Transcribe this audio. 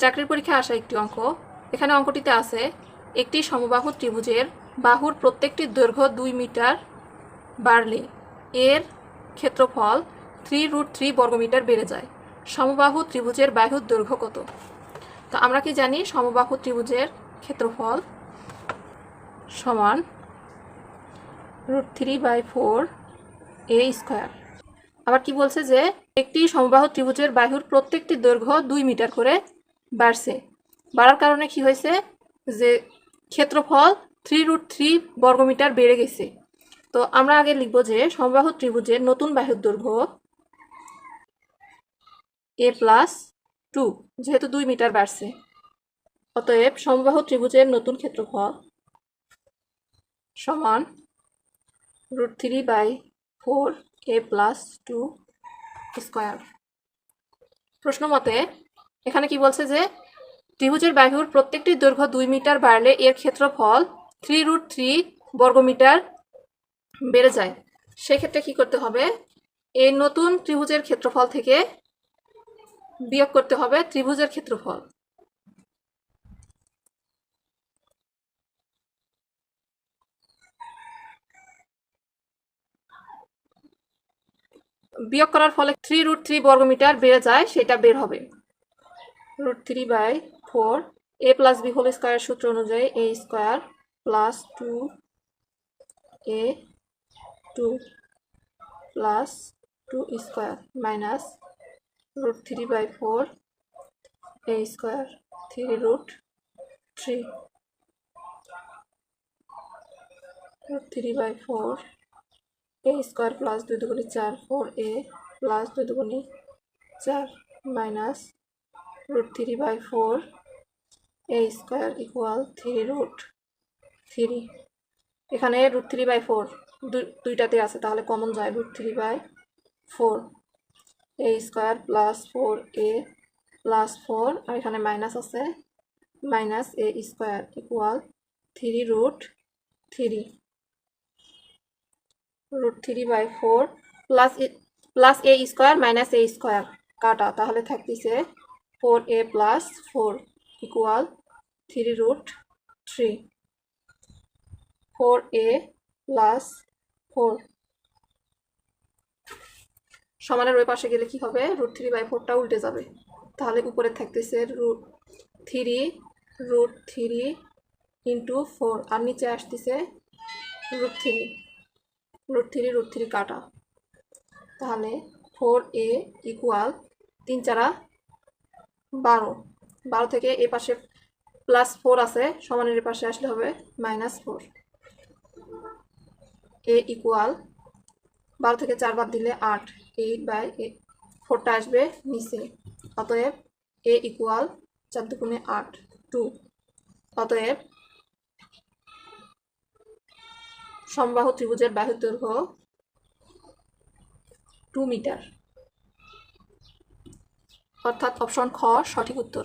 চাকরির পরীক্ষায় আসা একটি অঙ্ক। এখানে অঙ্কটিতে আছে, একটি সমবাহু ত্রিভুজের বাহুর প্রত্যেকটি দৈর্ঘ্য দুই মিটার বাড়লে এর ক্ষেত্রফল থ্রি রুট থ্রি বর্গমিটার বেড়ে যায়। সমবাহু ত্রিভুজের বাহুর দৈর্ঘ্য কত? তো আমরা কি জানি, সমবাহু ত্রিভুজের ক্ষেত্রফল সমান root three by four A square. আবার কি বলছে যে, একটি সমবাহু ত্রিভুজের বাহুর প্রত্যেকটি দৈর্ঘ্য দুই মিটার করে বাড়ছে। বাড়ার কারণে কি হয়েছে যে ক্ষেত্রফল থ্রি রুট থ্রি বর্গমিটার বেড়ে গেছে। তো আমরা আগে লিখব যে সমবাহু ত্রিভুজের নতুন বাহুর দৈর্ঘ্য এ প্লাস টু, যেহেতু দুই মিটার বাড়ছে। অতএব সমবাহু ত্রিভুজের নতুন ক্ষেত্রফল সমান root three by four A plus two square. প্রশ্ন মতে এখানে কি বলছে যে, ত্রিভুজের বাহুর প্রত্যেকটি দৈর্ঘ্য দুই মিটার বাড়লে এর ক্ষেত্রফল থ্রি রুট থ্রি বর্গমিটার বেড়ে যায়। সেক্ষেত্রে কি করতে হবে? এই নতুন ত্রিভুজের ক্ষেত্রফল থেকে বিয়োগ করতে হবে ত্রিভুজের ক্ষেত্রফল। বিয়োগ করার ফলে থ্রি রুট থ্রি বর্গমিটার বেড়ে যায়, সেটা বের হবে। Root three by four A plus B whole square সূত্র অনুযায়ী A square plus two A two plus two square minus root three by four A square three root three root three by four A square plus দুই দুগুণি চার four এ plus দুই দুগুণি চার minus root three by four A square equal three root three এখানে root three by four দুইটাতে আছে, তাহলে কমন যায় three by four A square plus four A plus four আর এখানে মাইনাস আছে minus A square equal three root three root three by four plus plus A square minus A square কাটা, তাহলে থাকতেছে four A plus four equal three root three. Four A plus four. সমানের ওই পাশে গেলে কি হবে? রুট থ্রি বাই ফোরটা উল্টে যাবে। তাহলে উপরে থাকতেছে root three root three into four. আর নিচে আসতেছে root three. Root three root three কাটা। তাহলে ফোর এ ইকুয়াল তিন চারা বারো। বারো থেকে এ পাশে প্লাস ফোর আছে, সমানের পাশে আসলে হবে মাইনাস ফোর এ ইকুয়াল বারো থেকে চার বাদ দিলে আট এইট বাই ফোরটা আসবে নিচে। অতএব এ ইকুয়াল চার দুগুণে আট টু অতএব সমবাহু ত্রিভুজের বাহুর দৈর্ঘ্য টু মিটার অর্থাৎ অপশন খ সঠিক উত্তর।